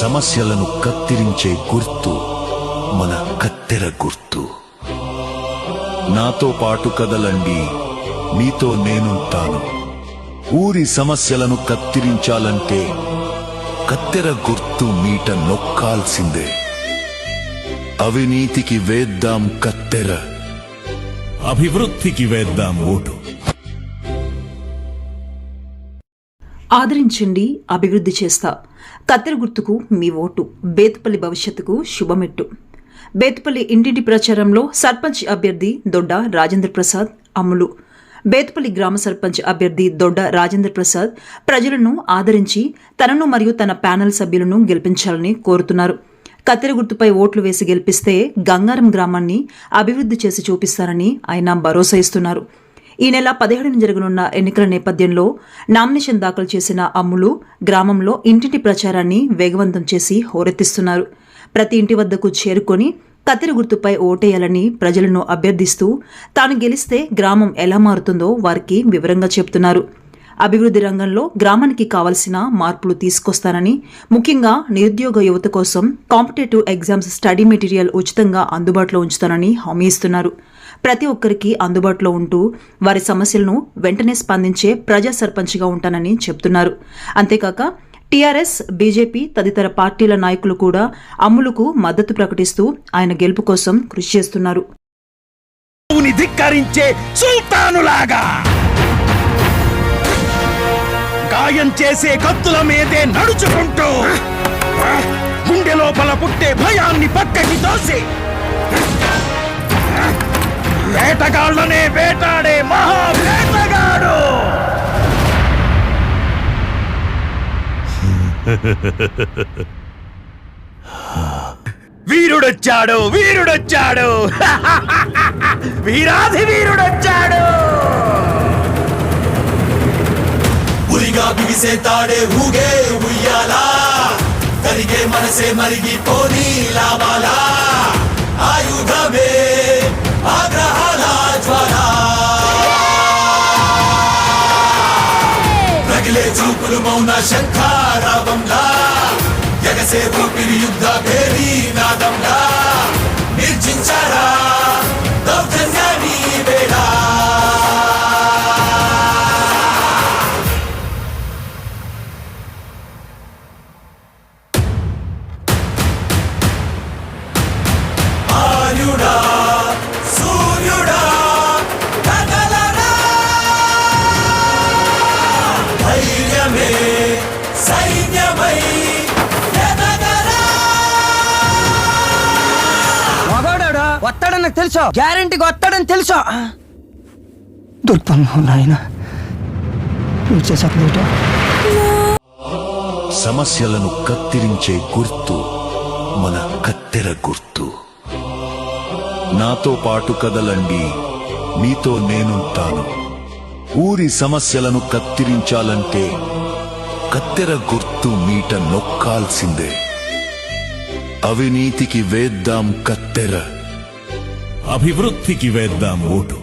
సమస్యలను కత్తిరించే గుర్తు మన కత్తెర గుర్తు. నాతో పాటు కదలండి మీతో నేనుంటాను. ఊరి సమస్యలను కత్తిరించాలంటే కత్తెర గుర్తు మీట నొక్కాల్సిందే. అవినీతికి వేద్దాం కత్తెర. అభివృద్ధికి వేద్దాం ఓటు. ఆదరించండి అభివృద్ధి చేస్తా. కత్తెర గుర్తుకు మీ ఓటు. బేతుపల్లి భవిష్యత్తుకు శుభమెట్టు. బేతుపల్లి ఇంటింటి ప్రచారంలో సర్పంచ్ అభ్యర్థి దొడ్డ రాజేంద్ర ప్రసాద్ అమ్ములు బేతుపల్లి గ్రామ సర్పంచ్ అభ్యర్థి దొడ్డ రాజేంద్ర ప్రసాద్ ప్రజలను ఆదరించి తనను మరియు తన ప్యానెల్ సభ్యులను గెలిపించాలని కోరుతున్నారు. కత్తెర గుర్తుపై ఓట్లు వేసి గెలిపిస్తే గంగారం గ్రామాన్ని అభివృద్ధి చేసి చూపిస్తారని ఆయన భరోసా ఇస్తున్నారు. ఈ నెల పదిహేడున జరగనున్న ఎన్నికల నేపథ్యంలో నామినేషన్ దాఖలు చేసిన అమ్ములు గ్రామంలో ఇంటింటి ప్రచారాన్ని వేగవంతం చేసి హోరెత్తిస్తున్నారు. ప్రతి ఇంటి వద్దకు చేరుకొని కత్తెర గుర్తుపై ఓటేయాలని ప్రజలను అభ్యర్థిస్తూ తాను గెలిస్తే గ్రామం ఎలా మారుతుందో వారికి వివరంగా చెప్తున్నారు. అభివృద్ధి రంగంలో గ్రామానికి కావలసిన మార్పులు తీసుకొస్తానని ముఖ్యంగా నిరుద్యోగ యువత కోసం కాంపిటేటివ్ ఎగ్జామ్స్ స్టడీ మెటీరియల్ ఉచితంగా అందుబాటులో ఉంచుతానని హామీ ఇస్తున్నారు. ప్రతి ఒక్కరికి అందుబాటులో ఉంటూ వారి సమస్యలను వెంటనే స్పందించే ప్రజా సర్పంచ్గా ఉంటానని చెప్తున్నారు. అంతేకాక టీఆర్ఎస్ బీజేపీ తదితర పార్టీల నాయకులు కూడా అమ్ములకు మద్దతు ప్రకటిస్తూ ఆయన గెలుపు కోసం కృషి చేస్తున్నారు. ధిక్కరించే సుల్తానులాగా! గాయం చేసే కత్తుల మీదే నడుచుకుంటూ గుండె లోపల పుట్టే భయాన్ని పక్కకి దోసి వేటగాళ్ళనే వేటాడే మహా వేటగాడు వీరుడొచ్చాడు వీరుడొచ్చాడు. వీరాధి వీరుడొచ్చాడు. ఉరిగా బిగిసే తాడే ఊగే ఉయ్యాలా. కరిగే మనసే మరిగి పోనీ లాభాల రగిలే చూపులు మౌన శంఖారావంలా ఎగసే ఊపిరి యుద్ధ భేరీ నాదంలా. నిర్జించారా? దౌర్జన్యాన్ని వేడా ఆర్యుడా వస్తాడని నాకు గ్యారంటీగా వస్తాడని తెలుసు? దుర్పమ్మ నాయన. నువ్వు చేసాక సమస్యలను కత్తిరించే గుర్తు మన కత్తెర గుర్తు. నాతో పాటు కదలండి మీతో నేనుంటాను. ఊరి సమస్యలను కత్తిరించాలంటే కత్తెర గుర్తు మీట నొక్కాల్సిందే. అవినీతికి వేద్దాం కత్తెర. అభివృద్ధికి వేద్దాం ఓటు